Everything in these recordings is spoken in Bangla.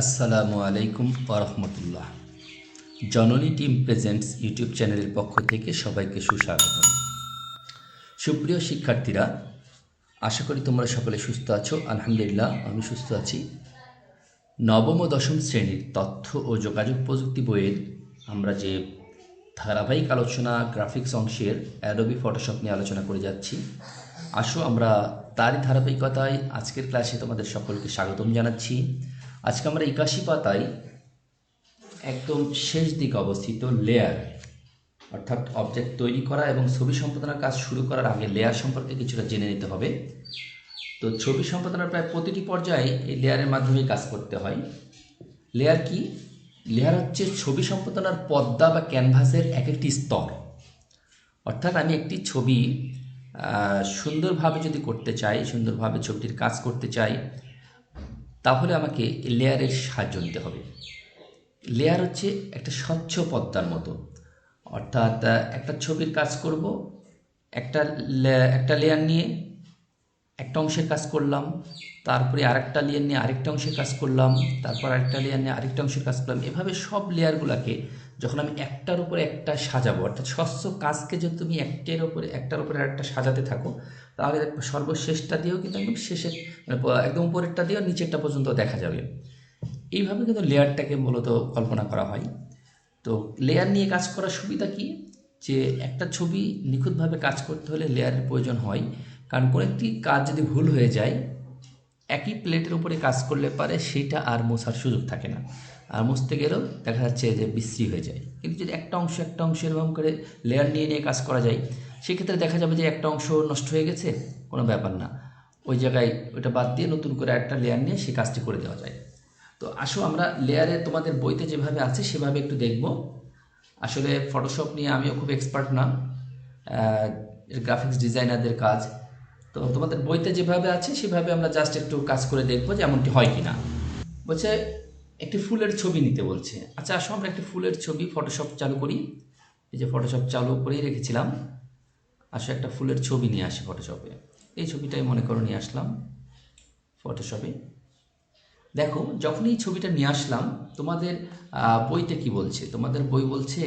আসসালামু আলাইকুম ওরহমতুল্লাহ জননী টিম প্রেজেন্টস ইউটিউব চ্যানেলের পক্ষ থেকে সবাইকে সুস্বাগত সুপ্রিয় শিক্ষার্থীরা, আশা করি তোমরা সকলে সুস্থ আছো। আলহামদুলিল্লাহ, আমি সুস্থ আছি। নবম ও দশম শ্রেণির তথ্য ও যোগাযোগ প্রযুক্তি বইয়ের আমরা যে ধারাবাহিক আলোচনা গ্রাফিক্স অংশের অ্যাডোবি ফটোশপ নিয়ে আলোচনা করে যাচ্ছি, আসো আমরা তারই ধারাবাহিকতায় আজকের ক্লাসে তোমাদের সকলকে স্বাগতম জানাচ্ছি। আজকে আমরা একাশি পাতায় একদম শেষ দিকে অবস্থিত লেয়ার অর্থাৎ অবজেক্ট তৈরি করা এবং ছবি সম্পাদনার কাজ শুরু করার আগে লেয়ার সম্পর্কে কিছুটা জেনে নিতে হবে। তো ছবি সম্পাদনার প্রায় প্রতিটি পর্যায়ে এই লেয়ারের মাধ্যমে কাজ করতে হয়। লেয়ার কি? লেয়ার হচ্ছে ছবি সম্পাদনার পর্দা বা ক্যানভাসের এক একটি স্তর। অর্থাৎ আমি একটি ছবি সুন্দরভাবে যদি করতে চাই, সুন্দরভাবে ছবিটির কাজ করতে চাই তাহলে আমাকে লেয়ারের সাহায্য নিতে হবে। লেয়ার হচ্ছে একটা স্বচ্ছ পদ্মার মতো। অর্থাৎ একটা ছবির কাজ করব, একটা একটা লেয়ার নিয়ে একটা অংশের কাজ করলাম, তারপরে আরেকটা লেয়ার নিয়ে আরেকটা অংশের কাজ করলাম, তারপর আরেকটা লেয়ার নিয়ে আরেকটা অংশের কাজ করলাম। এভাবে সব লেয়ারগুলোকে যখন আমি একটার উপরে একটা সাজাবো, অর্থাৎ স্বচ্ছ কাজকে যদি তুমি একটার উপরে একটার উপরে একটা সাজাতে থাকো, তাহলে সর্বশেষটা দিয়েও কিন্তু একদম শেষের মানে একদম উপরেরটা দিয়েও নিচেরটা পর্যন্ত দেখা যাবে। এইভাবে কিন্তু লেয়ারটাকে মূলত কল্পনা করা হয়। তো লেয়ার নিয়ে কাজ করার সুবিধা কি? যে একটা ছবি নিখুঁতভাবে কাজ করতে হলে লেয়ারের প্রয়োজন হয়। কারণ কোনো একটি কাজ যদি ভুল হয়ে যায়, একই প্লেটের উপরে কাজ করলে পারে সেটা আর মোছার সুযোগ থাকে না। আর মুছতে গেলেও দেখা যাচ্ছে যে বিশ্রী হয়ে যায়। কিন্তু যদি একটা অংশ একটা অংশ এরকম করে লেয়ার নিয়ে নিয়ে কাজ করা যায়, সেক্ষেত্রে দেখা যাবে যে একটা অংশ নষ্ট হয়ে গেছে, কোনো ব্যাপার না। ওই জায়গায় ওটা বাদ দিয়ে নতুন করে একটা লেয়ার নিয়ে সেই কাজটি করে দেওয়া যায়। তো আসো আমরা লেয়ারে তোমাদের বইতে যেভাবে আছে সেভাবে একটু দেখব। আসলে ফটোশপ নিয়ে আমিও খুব এক্সপার্ট না গ্রাফিক্স ডিজাইনারদের কাজ। তো তোমাদের বইতে যেভাবে আছে সেভাবে আমরা জাস্ট একটু কাজ করে দেখব যে এমনটি হয় কি না বলছে একটি ফুলের ছবি নিতে বলছে। আচ্ছা আসো, আমরা একটি ফুলের ছবি ফটোশপ চালু করি। এই যে ফটোশপ চালু করেই রেখেছিলাম। আসো, একটা ফুলের ছবি নিয়ে আসি ফটোশপে এই ছবিটাই মনে করো নিয়ে আসলাম ফটোশপে দেখো, যখন এই ছবিটা নিয়ে আসলাম, তোমাদের বইতে কি বলছে? তোমাদের বই বলছে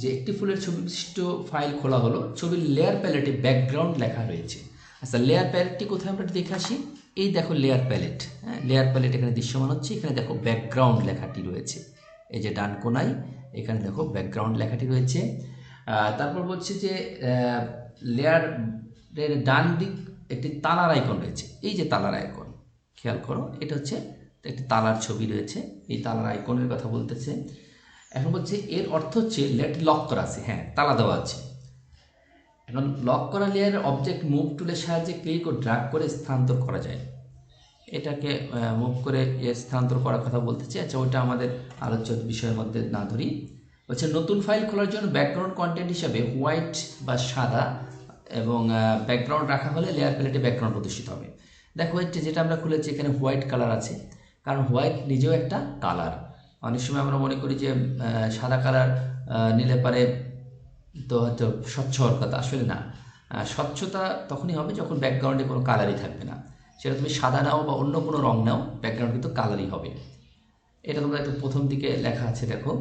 যে একটি ফুলের ছবি বিশিষ্ট ফাইল খোলা হলো। ছবির লেয়ার প্যালেটে ব্যাকগ্রাউন্ড লেখা রয়েছে। আচ্ছা লেয়ার প্যালেটটি কোথায় আমরা দেখে আসি। এই দেখো লেয়ার প্যালেট হ্যাঁ? লেয়ার প্যালেট এখানে দৃশ্যমান হচ্ছে, এখানে দেখো ব্যাকগ্রাউন্ড লেখাটি রয়েছে। এই যে ডান কোনায়, এখানে দেখো ব্যাকগ্রাউন্ড লেখাটি রয়েছে। তারপর বলছে যে লেয়ারের ডান দিক একটি তালার আইকন রয়েছে। এই যে তালার আইকন খেয়াল করো, এটা হচ্ছে একটি তালার ছবি রয়েছে। এই তালার আইকনের কথা বলতেছে। এখন বলছে, এর অর্থ হচ্ছে লেয়ারটি লক করা আছে হ্যাঁ তালা দেওয়া আছে। এখন লক করা লেয়ারের অবজেক্ট মুভ টুলের সাহায্যে ক্লিক ও ড্রাগ করে স্থানান্তর করা যায়। এটাকে মুভ করে স্থানান্তর করার কথা বলতেছে আচ্ছা ওইটা আমাদের আলোচ্য বিষয়ের মধ্যে না ধরি। হচ্ছে নতুন ফাইল খোলার জন্য ব্যাকগ্রাউন্ড কন্টেন্ট হিসাবে হোয়াইট বা সাদা এবং ব্যাকগ্রাউন্ড রাখা হলে লেয়ার প্যালেটে ব্যাকগ্রাউন্ড প্রদর্শিত হবে। দেখো হচ্ছে যেটা আমরা খুলেছি, এখানে হোয়াইট কালার আছে। কারণ হোয়াইট নিজেও একটা কালার অনেক সময় আমরা মনে করি যে সাদা কালার নিলে পারে তো হয়তো স্বচ্ছ হওয়ার কথা। আসলে না। স্বচ্ছতা তখনই হবে যখন ব্যাকগ্রাউন্ডে কোনো কালারই থাকবে না। সেটা তুমি সাদা নাও বা অন্য কোনো রং নাও ব্যাকগ্রাউন্ড কিন্তু কালারই হবে। এটা তোমরা একটু প্রথম দিকে লেখা আছে, দেখো।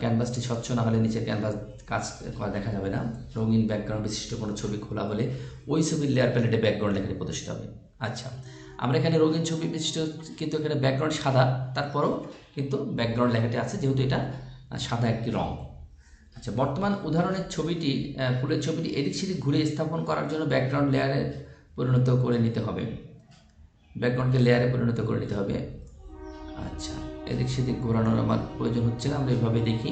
ক্যানভাসটি স্বচ্ছ না হলে নিচে ক্যানভাস কাজ করা দেখা যাবে না। রঙিন ব্যাকগ্রাউন্ড বিশিষ্ট কোনো ছবি খোলা হলে ওই ছবির লেয়ার প্যালেটে ব্যাকগ্রাউন্ড লেখাটি প্রদর্শিত হবে। আচ্ছা আমরা এখানে রঙিন ছবি বিশিষ্ট কিন্তু এখানে ব্যাকগ্রাউন্ড সাদা, তারপরও কিন্তু ব্যাকগ্রাউন্ড লেখাটি আছে, যেহেতু এটা সাদা একটি রং। আচ্ছা বর্তমান উদাহরণের ছবিটি ফুলের ছবিটি এদিক সেদিক ঘুরে স্থাপন করার জন্য ব্যাকগ্রাউন্ড লেয়ারে পরিণত করে নিতে হবে। ব্যাকগ্রাউন্ডকে লেয়ারে পরিণত করে নিতে হবে। আচ্ছা এদিক সেদিক ঘোরানোর আমার প্রয়োজন হচ্ছে না, আমরা এভাবে দেখি।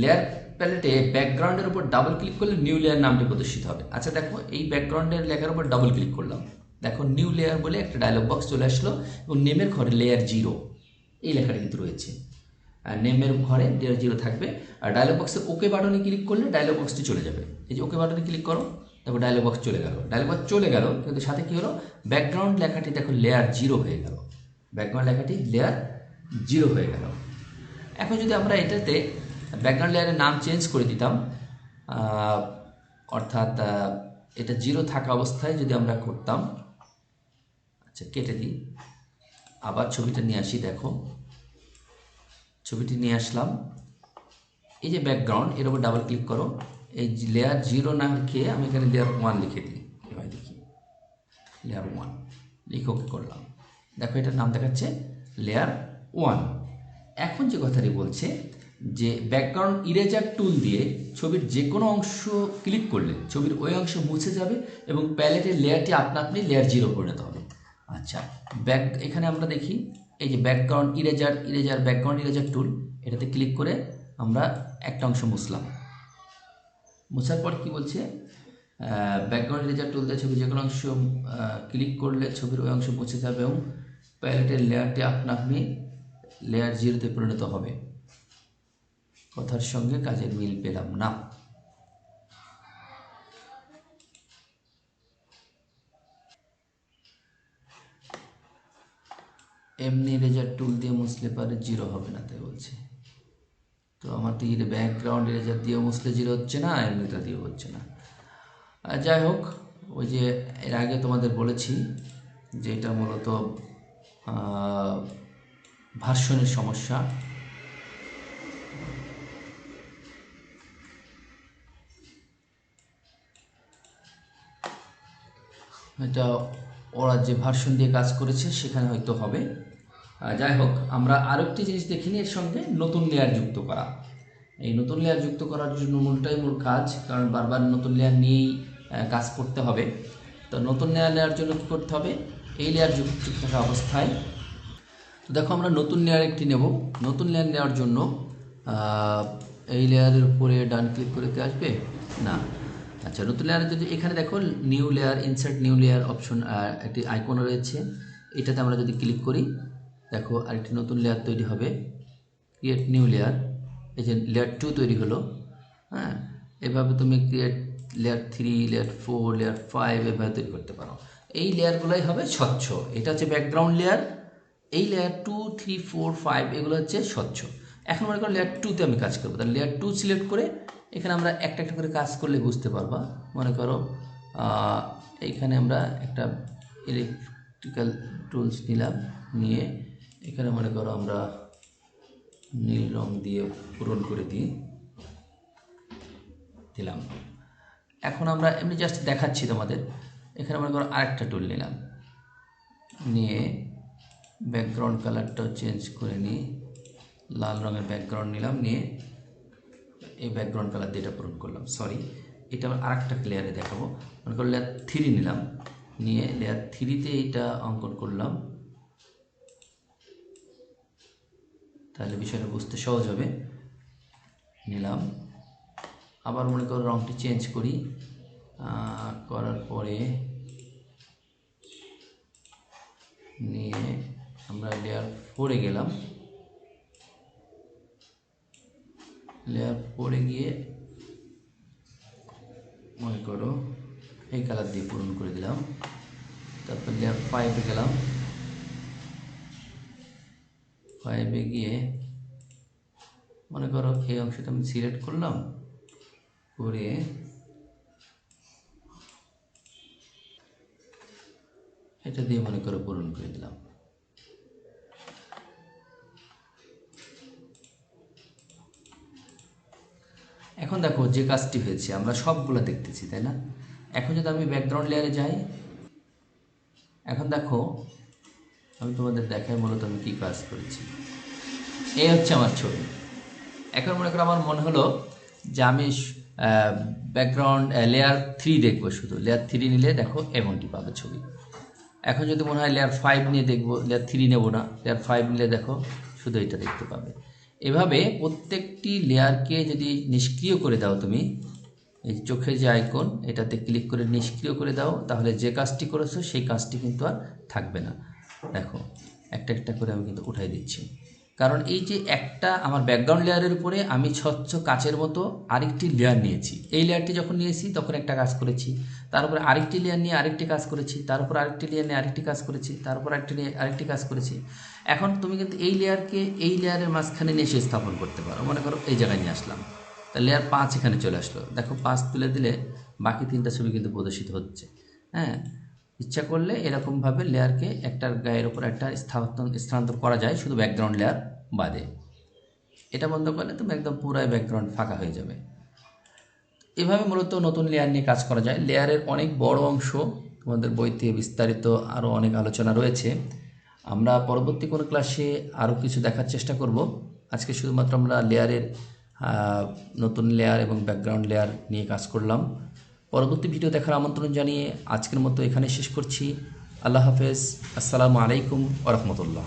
লেয়ার প্যালেটে ব্যাকগ্রাউন্ডের উপর ডাবল ক্লিক করলে নিউ লেয়ার নামটি প্রদর্শিত হবে। আচ্ছা দেখো, এই ব্যাকগ্রাউন্ডের লেখার উপর ডাবল ক্লিক করলাম। দেখো নিউ লেয়ার বলে একটা ডায়লগ বক্স চলে আসলো এবং নেমের ঘরে লেয়ার জিরো এই লেখাটা কিন্তু রয়েছে। আর নেমের ঘরে লেয়ার জিরো থাকবে। আর ডায়লগ বক্সে ওকে বাটনে ক্লিক করলে ডায়লগ বক্সটি চলে যাবে। এই যে ওকে বাটনে ক্লিক করো দেখো ডায়লগ বক্স চলে গেল। ডায়লগ বক্স চলে গেল, কিন্তু সাথে কি হলো? ব্যাকগ্রাউন্ড লেখাটি দেখো লেয়ার জিরো হয়ে গেল। ব্যাকগ্রাউন্ড লেখাটি লেয়ার জিরো হয়ে গেল। এখন যদি আমরা এটাতে ব্যাকগ্রাউন্ড লেয়ারের নাম চেঞ্জ করে দিতাম অর্থাৎ এটা জিরো থাকা অবস্থায় যদি আমরা করতাম আচ্ছা কেটে দিই। আবার ছবিটা নিয়ে আসি, দেখো। ছবিটি নিয়ে আসলাম। এই যে ব্যাকগ্রাউন্ড এর উপর ডাবল ক্লিক করো। এই লেয়ার জিরো না লিখে আমি এখানে লেয়ার ওয়ান লিখে দিই। এবার দেখি। লেয়ার ওয়ান লিখে ওকে করলাম। দেখো এটার নাম দেখাচ্ছে লেয়ার ওয়ান এখন যে কথাটি বলছে যে ব্যাকগ্রাউন্ড ইরেজার টুল দিয়ে ছবির যে কোনো অংশ ক্লিক করলে ছবির ওই অংশ মুছে যাবে এবং প্যালেটের লেয়ারটি আপনা আপনি লেয়ার জিরো পরিণত হবে। আচ্ছা ব্যাক এখানে আমরা দেখি, এই যে background eraser eraser background eraser tool এটাতে ক্লিক করে আমরা একটা অংশ মুছলাম। মোছার পর কি বলছে? ব্যাকগ্রাউন্ড ইরেজার টুল দিয়ে ছবির যে কোনো অংশ ক্লিক করলে ছবির ওই অংশ মুছে যাবে এবং প্যালেটের লেয়ারটি আপনা আপনি লেয়ার জিরোতে পরিণত হবে। কথার সঙ্গে কাজের মিল পেলাম না। এমনি রেজার টুল দিয়ে মুছলে পারে জিরো হবে না, তাই বলছে। তো আমার তো এর ব্যাকগ্রাউন্ড রেজার দিয়ে মুছলে জিরো হচ্ছে না এমনিটা দিয়ে হচ্ছে না। যাই হোক, ওই যে এর আগে তোমাদের বলেছি যে এটা মূলত ভার্সনের সমস্যা। এটা ওরা যে ভার্সন দিয়ে কাজ করেছে, সেখানে হয়তো হবে। যাই হোক, আমরা আরেকটি জিনিস দেখিনি এর সঙ্গে, নতুন লেয়ার যুক্ত করা। এই নতুন লেয়ার যুক্ত করার জন্য মূলটাই মূল কাজ, কারণ বারবার নতুন লেয়ার নিয়েই কাজ করতে হবে। তো নতুন লেয়ার নেওয়ার জন্য কী করতে হবে? এই লেয়ার যুক্ত থাকা অবস্থায় তো দেখো আমরা নতুন লেয়ার একটি নেব। নতুন লেয়ার নেওয়ার জন্য এই লেয়ারের উপরে ডান ক্লিক করে কি আসবে? না। আচ্ছা নতুন লেয়ারে যদি, এখানে দেখো new layer insert new layer option একটি আইকন রয়েছে। এটাতে আমরা যদি ক্লিক করি, দেখো আরেকটি নতুন লেয়ার তৈরি হবে। ক্রিয়েট নিউ লেয়ার এই যে লেয়ার টু তৈরি হলো হ্যাঁ? এভাবে তুমি create layer three layer four layer five এভাবে তৈরি করতে পারো। এই লেয়ারগুলোই হবে স্বচ্ছ। এটা হচ্ছে ব্যাকগ্রাউন্ড লেয়ার এই layer two three four five এগুলো হচ্ছে স্বচ্ছ। এখন মনে করো লেয়ার টুতে আমি কাজ করব। তাহলে লেয়ার টু সিলেক্ট করে এখানে আমরা একটা একটা করে কাজ করলে বুঝতে পারবা। মনে করো এইখানে আমরা একটা ইলেকট্রিক্যাল টুলস নিলাম। নিয়ে এখানে মনে করো আমরা নীল রং দিয়ে পূরণ করে দিই দিলাম। এখন আমরা এমনি জাস্ট দেখাচ্ছি তোমাদের। এখানে মনে করো আরেকটা টুল নিলাম। নিয়ে ব্যাকগ্রাউন্ড কালারটাও চেঞ্জ করে নিই লাল রঙের ব্যাকগ্রাউন্ড নিলাম। নিয়ে এই ব্যাকগ্রাউন্ড কালার দিয়ে এটা পূরণ করলাম। সরি এটা আমরা আরেকটা লেয়ারে দেখাবো। মনে করো লেয়ার থ্রি নিলাম। নিয়ে লেয়ার থ্রিতে এটা অঙ্কন করলাম। তাহলে বিষয়টা বুঝতে সহজ হবে। নিলাম। আবার মনে করো রঙটি চেঞ্জ করি। করার পরে নিয়ে আমরা লেয়ার ফোরে গেলাম। লেয়ার ফোরে গিয়ে মনে করো এই কালার দিয়ে পূরণ করে দিলাম। তারপর লেয়ার ফাইভে গেলাম। ফাইভে গিয়ে মনে করো এই অংশটা আমি সিলেক্ট করলাম, করে এটা দিয়ে মনে করো পূরণ করে দিলাম। এখন দেখো যে কাজটি হয়েছে, আমরা সবগুলো দেখতেছি, তাই না? এখন যদি আমি ব্যাকগ্রাউন্ড লেয়ারে যাই, এখন দেখো আমি তোমাদের দেখাই মূলত আমি কী কাজ করেছি। এই হচ্ছে আমার ছবি। এখন মনে করো আমার মনে হলো যে আমি ব্যাকগ্রাউন্ড লেয়ার থ্রি দেখব শুধু। লেয়ার থ্রি নিলে দেখো এমনটি পাবে ছবি। এখন যদি মনে হয় লেয়ার ফাইভ নিয়ে দেখব লেয়ার থ্রি নেব না লেয়ার ফাইভ নিলে দেখো শুধু এটা দেখতে পাবে। এভাবে প্রত্যেকটি লেয়ারকে যদি নিষ্ক্রিয় করে দাও তুমি, এই চোখের যে আইকন এটাতে ক্লিক করে নিষ্ক্রিয় করে দাও, তাহলে যে কাজটি করেছ সেই কাজটি কিন্তু আর থাকবে না। দেখো, একটা একটা করে আমি কিন্তু উঠাই দিচ্ছি। কারণ এই যে একটা আমার ব্যাকগ্রাউন্ড লেয়ারের উপরে আমি স্বচ্ছ কাচের মতো আরেকটি লেয়ার নিয়েছি। এই লেয়ারটি যখন নিয়েছি, তখন একটা কাজ করেছি। তারপরে আরেকটি লেয়ার নিয়ে আরেকটি কাজ করেছি। তারপর আরেকটি লেয়ার নিয়ে আরেকটি কাজ করেছি। তারপর আরেকটি নিয়ে আরেকটি কাজ করেছি। এখন তুমি কিন্তু এই লেয়ারকে এই লেয়ারের মাঝখানে নিয়ে এসে স্থাপন করতে পারো। মনে করো এই জায়গায় নিয়ে আসলাম। তা লেয়ার পাঁচ এখানে চলে আসলো। দেখো পাঁচ তুলে দিলে বাকি তিনটা ছবি কিন্তু প্রদর্শিত হচ্ছে। হ্যাঁ? ইচ্ছা করলে এরকমভাবে লেয়ারকে একটার গায়ের ওপর একটা স্থানান্তর স্থানান্তর করা যায়, শুধু ব্যাকগ্রাউন্ড লেয়ার বাদে। এটা বন্ধ করলে তুমি একদম পুরাই ব্যাকগ্রাউন্ড ফাঁকা হয়ে যাবে। এভাবে মূলত নতুন লেয়ার নিয়ে কাজ করা যায়। লেয়ারের অনেক বড় অংশ তোমাদের বইতে বিস্তারিত আরও অনেক আলোচনা রয়েছে। আমরা পরবর্তী কোনো ক্লাসে আরও কিছু দেখার চেষ্টা করব। আজকে শুধুমাত্র আমরা লেয়ারের নতুন লেয়ার এবং ব্যাকগ্রাউন্ড লেয়ার নিয়ে কাজ করলাম। পরবর্তী ভিডিও দেখার আমন্ত্রণ জানিয়ে আজকের মতো এখানে শেষ করছি। আল্লাহ হাফেজ। আসসালামু আলাইকুম ওরহমতুল্লাহ